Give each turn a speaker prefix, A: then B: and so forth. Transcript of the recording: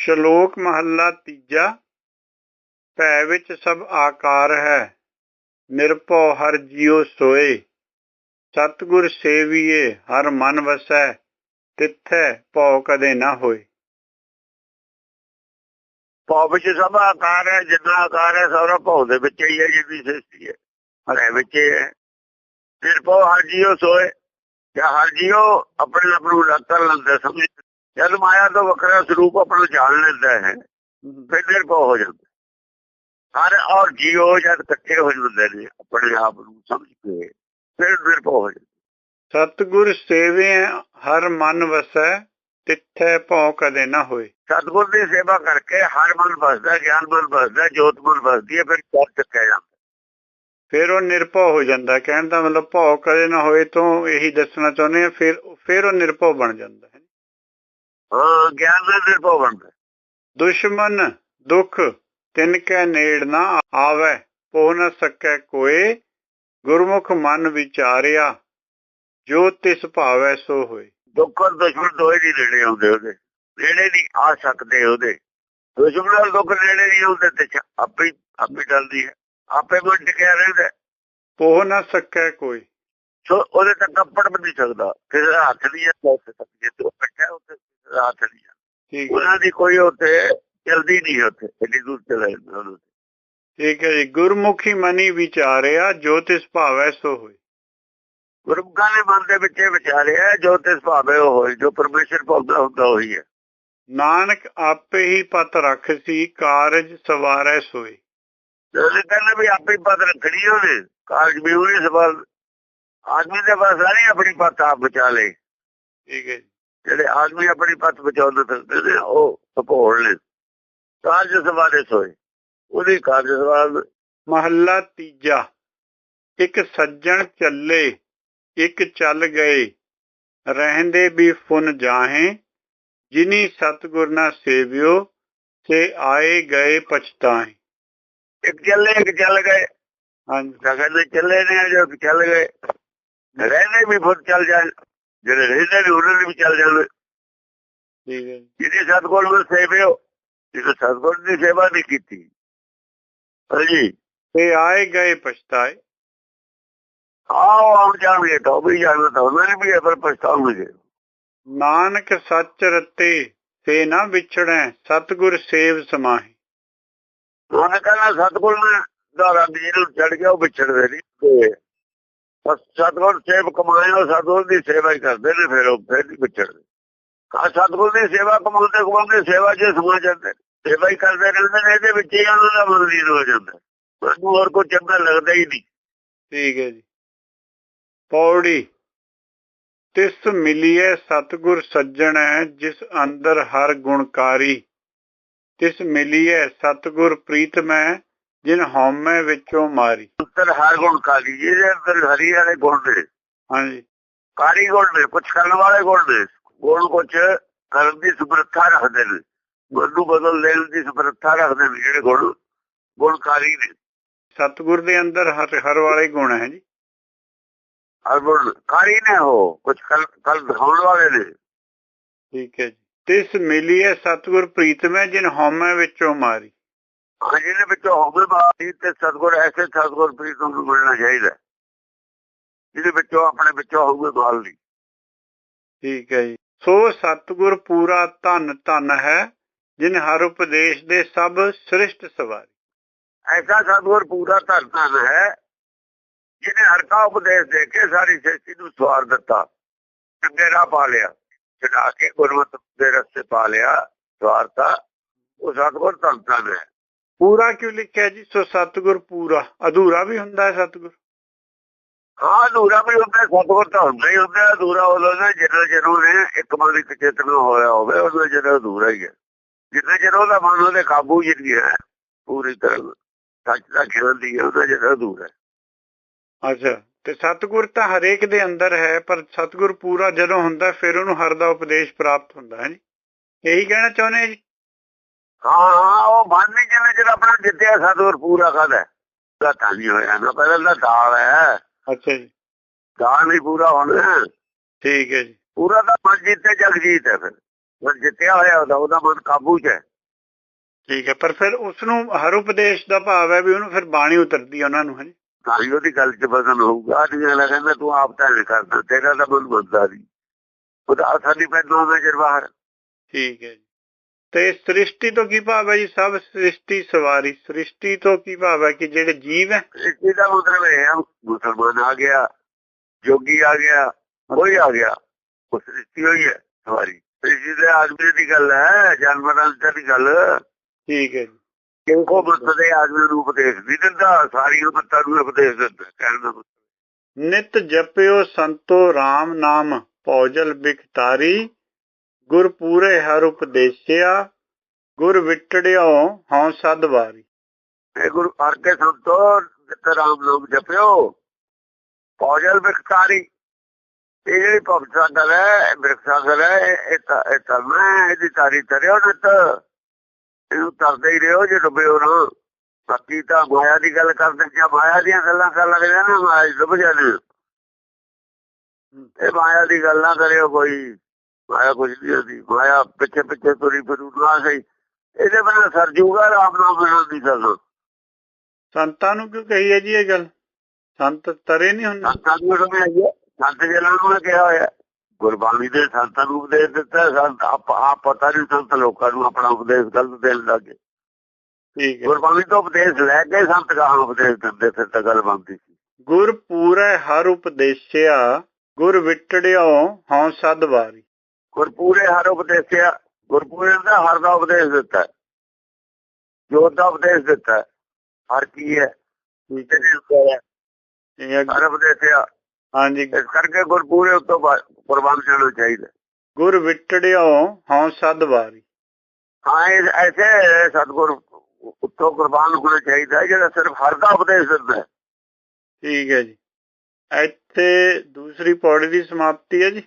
A: ਸ਼ਲੋਕ ਮਹੱਲਾ ਤੀਜਾ, ਭੈ ਵਿੱਚ ਸਭ ਆਕਾਰ ਹੈ, ਨਿਰਭਉ ਹਰ ਜਿਉ ਸੋਏ, ਸਤਿਗੁਰ ਸੇਵੀਏ ਹਰ ਮਨ ਵਸੈ, ਤਿੱਥੈ ਭਉ ਕਦੇ ਨਾ ਹੋਏ।
B: ਭਉ ਵਿੱਚ ਸਭ ਆਕਾਰ ਹੈ, ਜਿੰਨਾ ਆਕਾਰ ਹੈ, ਸਾਰਾ ਭਉ ਦੇ ਵਿੱਚ ਹੀ ਹੈ ਜਿੰਨੀ ਸ੍ਰਿਸ਼ਟੀ ਹੈ। ਹਰੇ ਵਿੱਚ ਹੈ ਫਿਰ ਭਉ ਹਰ ਜੀਓ ਸੋਏ, ਜਾਂ ਹਰ ਜੀਓ ਆਪਣੇ ਆਪ ਨੂੰ ਅਲੱਗ ਕਰ ਲੈਂਦਾ ਸਮਝ। ਜਦ ਮਾਇਆ ਤੋਂ ਵੱਖਰਾ ਸਰੂਪ ਆਪਣਾ ਜਾਣ ਲੈਂਦਾ ਹੈ ਫਿਰ ਨਿਰਭਉ ਹੋ ਜਾਂਦਾ ਹਰ ਔਰ ਜੀਓ ਜਦ ਇਕੱਠੇ ਹੋ ਜਾਂਦੇ ਨੇ ਆਪਣੇ ਆਪ ਨੂੰ ਸਮਝ ਕੇ ਫਿਰ ਨਿਰਭਉ ਹੋ ਜਾਂਦਾ
A: ਸਤਿਗੁਰ ਸੇਵੇ ਹਰ ਮਨ ਵਸੈ ਤਿੱਥੈ ਭਉ ਕਦੇ ਨਾ ਹੋਏ।
B: ਸਤਿਗੁਰ ਦੀ ਸੇਵਾ ਕਰਕੇ ਹਰ ਮਨ ਵਸਦਾ ਗਿਆਨ ਮਨ ਵਸਦਾ ਜੋਤ ਮਨ ਵਸਦੀ ਹੈ ਫਿਰ ਕਰ ਚੱਕਿਆ ਜਾਂਦਾ
A: ਫਿਰ ਉਹ ਨਿਰਭਉ ਹੋ ਜਾਂਦਾ ਕਹਿਣ ਦਾ ਮਤਲਬ ਭਉ ਕਦੇ ਨਾ ਹੋਏ ਤੋਂ ਇਹੀ ਦੱਸਣਾ ਚਾਹੁੰਦੇ ਆ ਫਿਰ ਫਿਰ ਉਹ ਨਿਰਭਉ ਬਣ ਜਾਂਦਾ ਹੈ
B: ਗਿਆਨ ਦਾ ਬਣਦਾ
A: ਦੁਸ਼ਮਨ ਦੁਖ ਤਿਨ ਕੈ ਨੇੜ ਨਾ ਆਵੇ ਪੋ ਨ ਸਕੈ ਕੋਏ। ਗੁਰਮੁਖ ਮਨ ਵਿਚਾਰਿਆ ਜੋ ਤਿਸ ਭਾਵੈ ਸੋ ਹੋਏ।
B: ਦੁੱਖ ਔਰ ਦੁਸ਼ਮਣ ਦੋਏ ਨਹੀਂ ਨੇੜੇ ਆਉਂਦੇ ਉਹਦੇ। ਨੇੜੇ ਨਹੀਂ ਆ ਸਕਦੇ ਉਹਦੇ। ਦੁਸ਼ਮਣ ਔਰ ਦੁੱਖ ਨੇੜੇ ਨਹੀਂ ਆਉਂਦੇ ਤੇ ਆਪੇ ਆਪੇ ਚੱਲਦੀ ਹੈ। ਆਪੇ ਮਨ ਟਿਕਿਆ ਰਹਿੰਦਾ।
A: ਪੋ ਨ ਸਕੈ ਕੋਈ।
B: ਸੋ ਉਹਦੇ ਤੱਕ ਕੱਪੜ ਵੀ ਨਹੀਂ ਸਕਦਾ। ਕਿਸੇ ਦਾ ਹੱਥ ਨਹੀਂ ਹੈ ਉੱਥੇ ਤੱਕ ਜੇ ਤੂੰ ਬੈਠਾ ਉੱਥੇ ਹੱਥ ਨਹੀਂ
A: ਠੀਕ
B: ਉਹਨਾਂ ਦੀ ਕੋਈ ਉੱਥੇ ਚਲਦੀ ਨਹੀਂ ਉੱਥੇ ਐਡੀ ਦੂਰ ਚਲਾ ਜਾਂਦਾ
A: ਠੀਕ ਹੈ ਜੀ। ਗੁਰਮੁਖੀ ਮਨੀ ਵਿਚਾਰਿਆ ਜੋ ਤਿਸ ਭਾਵੈ ਸੋ ਹੋਏ।
B: ਗੁਰਮੁਖਾਂ ਦੇ ਮਨ ਦੇ ਵਿੱਚ ਵਿਚਾਰਿਆ ਜੋ ਤਿਸ ਭਾਵੇਂ ਉਹ ਹੋਏ ਜੋ ਪਰਮੇਸ਼ਰ ਭਾਉਂਦਾ ਹੁੰਦਾ ਉਹੀ ਹੈ।
A: ਨਾਨਕ ਆਪੇ ਹੀ ਪਤ ਰਖ ਸੀ ਕਾਰਜ ਸਵਾਰੈ ਸੋਏ।
B: ਉਹਨੇ ਕਹਿੰਦਾ ਵੀ ਆਪੇ ਪਤ ਰੱਖਣੀ ਉਹਨੇ। ਕਾਰਜ ਵੀ ਉਹਨੇ ਸਵਾਲ ਆਦਮੀ ਦੇ ਪਾਸ ਨਹੀਂ ਆਪਣੀ ਪਤ ਆਪ ਬਚਾ ਲੇ
A: ਠੀਕ ਹੈ
B: ਜਿਹੜੇ ਆਦਮੀ ਆਪਣੀ ਪਤ ਬਚਾਉਂਦੇ ਫਿਰਦੇ ਨੇ ਉਹ ਭੋਲ ਨੇ। ਕਾਰਜ ਸਵਾਰੇ ਸੋਏ। ਉਹਦੀ ਕਾਰਜ ਸਵਾਲ
A: ਮਹੱਲਾ ਤੀਜਾ। ਇੱਕ ਸੱਜਣ ਚੱਲੇ ਇੱਕ ਚੱਲ ਗਏ। ਰਹਿੰਦੇ ਵੀ ਫੁਨ ਜਾਹੇ। ਜਿਨੀ ਸਤਗੁਰ ਨਾ ਸੇਵਿਓ ਸੇ ਆਏ ਗਏ ਪਛਤਾਏ
B: ਇੱਕ ਚੱਲੇ ਇੱਕ ਚੱਲ ਗਏ।
A: ਹਾਂਜੀ।
B: ਕਹਿੰਦੇ ਚੱਲੇ ਨੇ ਜੋ ਚੱਲ ਗਏ। ਰਹਿੰਦੇ ਵੀ ਫੁੱਟ ਚੱਲ ਜਾਣ ਜਿਹੜੇ ਰਹਿੰਦੇ ਨੇ ਉਹਨਾਂ ਵੀ ਚੱਲ ਜਾਣ।
A: ਠੀਕ ਹੈ ਜੀ।
B: ਜਿਹਨੇ ਸਤਗੁਰ ਨੂੰ ਸੇਵਿਓ ਜਿਹਨੇ ਸਤਗੁਰ ਦੀ ਸੇਵਾ ਨਹੀਂ ਕੀਤੀ। ਹਾਂਜੀ।
A: ਸੇ ਆਏ ਗਏ ਪਛਤਾਏ।
B: ਆਓ ਆਮ ਜਾਣਗੇ ਤਾਂ ਵੀ ਜਾਣਦਾ ਤਾਂ ਉਹਨਾਂ ਵੀ ਪਰ ਪਛਤਾਉਣਗੇ।
A: ਨਾਨਕ ਸੱਚ ਰਤੇ ਸੇ ਨਾ ਵਿਛੜੈ ਸਤਗੁਰ ਸੇਵ ਸਮਾਹੀ।
B: ਉਹਨੇ ਕਹਿੰਦਾ ਸਤਗੁਰ ਨੇ ਦਾ ਰੰਗ ਜਿਹਨੂੰ ਚੜ ਗਿਆ ਉਹ ਵਿਛੜਦੇ ਨਹੀਂ ਤੇ ਸਤਗੁਰ ਸੇਵ ਕਮਾਏ ਸਤਗੁਰ ਦੀ ਸੇਵਾ ਹੀ ਕਰਦੇ ਨੇ, ਫਿਰ ਉਹ ਫਿਰ ਨਹੀਂ ਵਿਛੜਦੇ ਕਾ ਸਤਗੁਰ ਦੀ ਸੇਵਾ ਕਮਾਉਂਦੇ ਕਮਾਉਂਦੇ ਸੇਵਾ 'ਚ ਸਮਾ ਜਾਂਦੇ। ਸੇਵਾ ਹੀ ਕਰਦੇ ਰਹਿੰਦੇ ਨੇ, ਇਹਦੇ ਵਿੱਚ ਹੀ ਉਹਨਾਂ ਦਾ ਮਨ ਲੀਨ ਹੋ ਜਾਂਦਾ। ਮੈਨੂੰ ਹੋਰ ਕੋਈ ਚੰਗਾ ਲੱਗਦਾ ਹੀ ਨਹੀਂ।
A: ਠੀਕ ਹੈ ਜੀ। ਪੌੜੀ, ਤਿਸ ਮਿਲੀਏ ਸਤਗੁਰ ਸੱਜਣੈ ਜਿਸ ਅੰਦਰ ਹਰ ਗੁਣਕਾਰੀ। ਤਿਸ ਮਿਲੀਏ ਸਤਗੁਰ ਪ੍ਰੀਤਮੈ ਜਿਨ ਹਉਮੈ ਵਿੱਚੋਂ ਮਾਰੀ।
B: ਅੰਦਰ ਹਰ ਗੁਣ ਕਾਲੀ ਜਿਹਦੇ ਅੰਦਰ ਹਰੀ ਵਾਲੇ ਗੁਣ ਨੇ।
A: ਹਾਂਜੀ।
B: ਕਾਰੀ ਗੁਣ ਨੇ ਕੁਛ ਕਰਨ ਵਾਲੇ ਗੁਣ ਨੇ। ਗੁਣ ਕੁਛ ਕਰਨ ਦੀ ਸਮਰੱਥਾ ਰੱਖਦੇ ਨੇ। ਗੁਣ ਨੂੰ ਬਦਲ ਦੇਣ ਦੀ ਸਮਰੱਥਾ ਰੱਖਦੇ ਨੇ ਜਿਹੜੇ ਗੁਣ ਗੁਣਕਾਰੀ ਨੇ।
A: ਸਤਗੁਰ ਦੇ ਅੰਦਰ ਹਰ ਹਰ ਵਾਲੇ ਗੁਣ ਹੈ ਜੀ।
B: ਹਰ ਗੁਣ ਕਾਰੀ ਨੇ ਉਹ ਕੁਛ ਕਲ ਕਲ ਦਿਖਾਉਣ ਵਾਲੇ ਨੇ।
A: ਠੀਕ ਹੈ ਜੀ। ਤਿਸ ਮਿਲੀਏ ਸਤਗੁਰ ਪ੍ਰੀਤਮੈ ਜਿਨ ਹਉਮੈ ਵਿੱਚੋਂ ਮਾਰੀ।
B: ਹਾਂ ਜਿਹਦੇ ਵਿੱਚੋਂ ਹੋਵੇ ਬਾਤੀ ਤੇ ਸਤਗੁਰ ਐਸੇ ਸਤਗੁਰ ਪ੍ਰੀਤ ਨੂੰ ਮਿਲਣਾ ਚਾਹੀਦਾ। ਜਿਹਦੇ ਵਿੱਚੋਂ ਆਪਣੇ ਵਿੱਚੋਂ ਹੋਵੇ ਬਾਲ ਦੀ।
A: ਠੀਕ ਹੈ ਜੀ। ਸੋ ਸਤਗੁਰ ਪੂਰਾ ਧਨ ਧਨ ਹੈ ਜਿਨ ਹਰ ਉਪਦੇਸ਼ ਦੇ ਸਭ ਸ੍ਰਿਸ਼ਟ ਸਵਾਰੀ।
B: ਐਸਾ ਸਤਗੁਰ ਪੂਰਾ ਧਰਤਨ ਹੈ ਜਿਹਨੇ ਹਰ ਕਾ ਉਪਦੇਸ਼ ਦੇ ਕੇ ਸਾਰੀ ਸ੍ਰਿਸ਼ਟੀ ਨੂੰ ਸਵਾਰ ਦਿੱਤਾ। ਚੰਗੇ ਰਾਹ ਪਾ ਲਿਆ। ਚੜਾ ਕੇ ਗੁਰਮਤਿ ਦੇ ਰਸਤੇ ਪਾ ਲਿਆ ਸਵਾਰਤਾ। ਉਹ ਸਤਗੁਰ ਧਰਤਨ ਹੈ।
A: ਪੂਰਾ ਕਿਉਂ ਲਿਖਿਆ ਜੀ? ਸੋ ਸਤਗੁਰ ਪੂਰਾ। ਅਧੂਰਾ ਵੀ ਹੁੰਦਾ ਹੈ ਸਤਗੁਰ?
B: ਹਾਂ ਅਧੂਰਾ ਵੀ ਹੁੰਦਾ ਸਤਗੁਰ ਤਾਂ ਹੁੰਦਾ ਹੀ ਹੁੰਦਾ। ਅਧੂਰਾ ਉਦੋਂ ਦਾ ਜਦੋਂ ਜਦੋਂ ਨੇ ਇੱਕ ਮਨ ਇੱਕ ਚੇਤਨਾ ਹੋਇਆ ਹੋਵੇ ਉਦੋਂ ਜਦੋਂ ਅਧੂਰਾ ਹੀ ਹੈ। ਜਿੰਨਾ ਚਿਰ ਉਹਦਾ ਮਨ ਉਹਦੇ ਕਾਬੂ ਜਿ ਨਹੀਂ ਹੈ ਪੂਰੀ ਤਰ੍ਹਾਂ ਸੱਚ ਦਾ ਗਿਆਨ ਦੀ ਉਹਦਾ ਜਿਹੜਾ ਅਧੂਰਾ ਹੈ।
A: ਅੱਛਾ ਤੇ ਸਤਗੁਰ ਤਾਂ ਹਰੇਕ ਦੇ ਅੰਦਰ ਹੈ ਪਰ ਸਤਗੁਰ ਪੂਰਾ ਜਦੋਂ ਹੁੰਦਾ ਫਿਰ ਉਹਨੂੰ ਹਰ ਦਾ ਉਪਦੇਸ਼ ਪ੍ਰਾਪਤ ਹੁੰਦਾ ਹੈ ਜੀ। ਇਹੀ ਕਹਿਣਾ ਚਾਹੁੰਦੇ ਜੀ?
B: ਹਾਂ ਉਹ ਨਹੀਂ ਜਿਵੇਂ ਜਿਹੜਾ ਆਪਣਾ ਜਿੱਤਿਆ ਸਤਗੁਰ ਪੂਰਾ ਕਰਦਾ ਦਾ ਤਾਂ ਨਹੀਂ ਹੋਇਆ ਨਾ ਪਹਿਲਾਂ ਤਾਂ ਦਾਲ ਹੈ।
A: ਅੱਛਾ ਜੀ।
B: ਦਾਲ ਨਹੀਂ ਪੂਰਾ ਹੋਣਾ।
A: ਠੀਕ ਹੈ ਜੀ।
B: ਪੂਰਾ ਤਾਂ ਮਨ ਜਿੱਤੇ ਜਗ ਜੀਤ ਹੈ ਫਿਰ। ਮਨ ਜਿੱਤਿਆ ਹੋਇਆ ਉਹਦਾ ਉਹਦਾ ਮਨ ਕਾਬੂ 'ਚ ਹੈ।
A: ਠੀਕ ਹੈ ਪਰ ਫਿਰ ਉਸ ਨੂੰ ਹਰ ਉਪਦੇਸ਼ ਦਾ ਭਾਵ ਹੈ ਵੀ ਉਹਨੂੰ ਫਿਰ ਬਾਣੀ ਉਤਰਦੀ ਉਹਨਾਂ ਨੂੰ ਹਾਂਜੀ
B: ਤਾਂ ਉਹਦੀ ਗੱਲ 'ਚ ਬਦਲ ਹੋਊਗਾ ਅਜਿਹਾ ਲੱਗਦਾ ਤੂੰ ਆਪ ਤਾਂ ਨਹੀਂ ਕਰਦਾ ਤੇਰਾ ਤਾਂ ਮਨ ਨਹੀਂ। ਉਹਦਾ ਸਾਡੀ ਪੈਦਾ ਮੈਂ ਜਰਵਾਹਰ।
A: ਠੀਕ ਹੈ ਜੀ। ਤੇ ਸ੍ਰਿਸ਼ਟੀ ਤੋਂ ਕੀ ਭਾਵ ਹੈ ਜੀ? ਸਭ ਸ੍ਰਿਸ਼ਟੀ ਸਵਾਰੀ। ਸ੍ਰਿਸ਼ਟੀ ਤੋਂ ਕੀ ਭਾਵ ਹੈ ਕਿ ਜਿਹੜੇ ਜੀਵ ਹੈ?
B: ਇਸ ਦਾ ਮਤਲਬ ਇਹ ਹੈ ਮੁਸਲਮਾਨ ਆ ਗਿਆ ਜੋਗੀ ਆ ਗਿਆ ਕੋਈ ਆ ਗਿਆ ਉਹ ਸ੍ਰਿਸ਼ਟੀ ਹੋਈ ਹੈ ਸਵਾਰੀ। ਸ੍ਰਿਸ਼ਟੀ ਦੇ ਆਦਮੀ ਦੀ ਗੱਲ ਹੈ ਜਾਨਵਰਾਂ ਦੀ ਗੱਲ।
A: ਠੀਕ ਹੈ ਜੀ।
B: ਕਿਉਂਕੋ ਮਤ ਦੇ ਆਦਮੀ ਨੂੰ ਉਪਦੇਸ਼ ਨਹੀਂ ਦਿੰਦਾ? ਸਾਰੀਆਂ ਮਤਾਂ ਨੂੰ ਉਪਦੇਸ਼ ਦਿੰਦਾ ਕਹਿਣ ਦਾ ਮਤਲਬ।
A: ਨਿਤ ਜਪਿਓ ਸੰਤੋ RAM ਨਾਮ ਭੌਜਲ ਬਿਖਤਾਰੀ ਗੁਰ ਪੂਰੇ ਹਰ ਉਪਦੇਸਿਆ ਗੁਰ ਵਿਟੜਿਓ ਹਉ ਸਦ ਵਾਰੀ।
B: ਇਹ ਗੁਰੂ ਹਰ ਕੇ ਸੰਤੋ ਜਿੱਤੇ ਰਾਮ ਨਾਮ ਜਪਿਓ ਪੌਜਲ ਬਿਖਤਾਰੀ ਇਹ ਜਿਹੜੀ ਭਗਤ ਸਾਗਰ ਹੈ ਬਿਰਖ ਸਾਗਰ ਹੈ ਇਹ- ਤਾਂ ਮੈਂ ਇਹਦੀ ਤਾਰੀ ਤਰਿਓ ਨਿਤ। ਇਹਨੂੰ ਤਰਦੇ ਹੀ ਰਹੋ ਜੇ ਡੁੱਬਿਓ ਨਾ। ਬਾਕੀ ਤਾਂ ਮਾਇਆ ਦੀ ਗੱਲ ਕਰਦੇ ਜਾਂ ਮਾਇਆ ਦੀਆਂ ਗੱਲਾਂ ਕਰ ਲੱਗਦੇ ਨਾ ਮਾਇਆ ਡੁੱਬ ਜਾਂਦੇ। ਇਹ ਮਾਇਆ ਦੀ ਗੱਲ ਨਾ ਕਰਿਓ ਕੋਈ। ਮਾਇਆ ਕੁਝ ਨਹੀਂ ਹੁੰਦੀ ਮਾਇਆ ਪਿੱਛੇ ਪਿੱਛੇ ਤੁਰੀ ਫਿਰੂ ਨਾ ਸਹੀ ਇਹਦੇ ਬਿਨਾਂ ਸਰ ਜੂਗਾ ਰਾਮ ਨਾਮ ਬਿਨਾਂ ਨਹੀਂ ਸਰਦਾ
A: ਸੰਤਾਂ ਨੂੰ ਕਿਉਂ ਕਹੀ ਹੈ ਜੀ ਇਹ ਗੱਲ? ਸੰਤ ਤਰੇ ਨਹੀਂ ਹੁੰਦੇ।
B: ਸੰਤਾਂ ਨੂੰ ਸਮਝ ਆਈ ਸੰਤ ਜਨਾਂ ਨੂੰ ਕਿਹਾ ਹੋਇਆ ਗੁਰਬਾਣੀ ਦੇ ਸੰਤਾਂ ਨੂੰ ਉਪਦੇਸ਼ ਦਿੱਤਾ ਸੰਤ ਆਪ ਆਪ ਪਤਾ ਨਹੀਂ ਸੰਤ ਲੋਕਾਂ ਨੂੰ ਆਪਣਾ ਉਪਦੇਸ਼ ਗਲਤ ਦੇਣ ਲੱਗੇ
A: ਠੀਕ ਹੈ।
B: ਗੁਰਬਾਣੀ ਤੋਂ ਉਪਦੇਸ਼ ਲੈ ਕੇ ਸੰਤ ਕਹਾਂ ਉਪਦੇਸ਼ ਦਿੰਦੇ ਫਿਰ ਤਾਂ ਗੱਲ ਬਣਦੀ ਸੀ।
A: ਗੁਰ ਪੂਰੇ ਹਰ ਉਪਦੇਸਿਆ ਗੁਰ ਵਿਟੜਿਓ ਹਉ ਸਦ ਵਾਰੀ।
B: ਗੁਰਪੂਰੇ ਹਰ ਉਪਦੇਸ਼ਿਆ ਗੁਰਪੂਰੇ ਦਾ ਹਰ ਦਾ ਉਪਦੇਸ਼ ਦਿੱਤਾ। ਜੋਤ ਦਾ ਉਪਦੇਸ਼ ਦਿੱਤਾ। ਹਰ ਕੀ ਹੈ ਹਰ ਉਪਦੇਸ਼ਿਆ।
A: ਹਾਂਜੀ।
B: ਇਸ ਕਰਕੇ ਗੁਰਪੂਰੇ ਉੱਤੋਂ ਕੁਰਬਾਨ ਕਰਨਾ ਚਾਹੀਦਾ
A: ਗੁਰ ਵਿਟੜਿਓ ਹਉ ਸਦ ਵਾਰੀ।
B: ਹਾਂ ਐਸੇ ਸਤਗੁਰ ਉੱਤੋਂ ਕੁਰਬਾਨ ਹੋਣਾ ਚਾਹੀਦਾ ਜਿਹੜਾ ਸਿਰਫ ਹਰ ਦਾ ਉਪਦੇਸ਼ ਦਿੰਦਾ
A: ਠੀਕ ਹੈ ਜੀ। ਇੱਥੇ ਦੂਸਰੀ ਪੌੜੀ ਦੀ ਸਮਾਪਤੀ ਹੈ ਜੀ।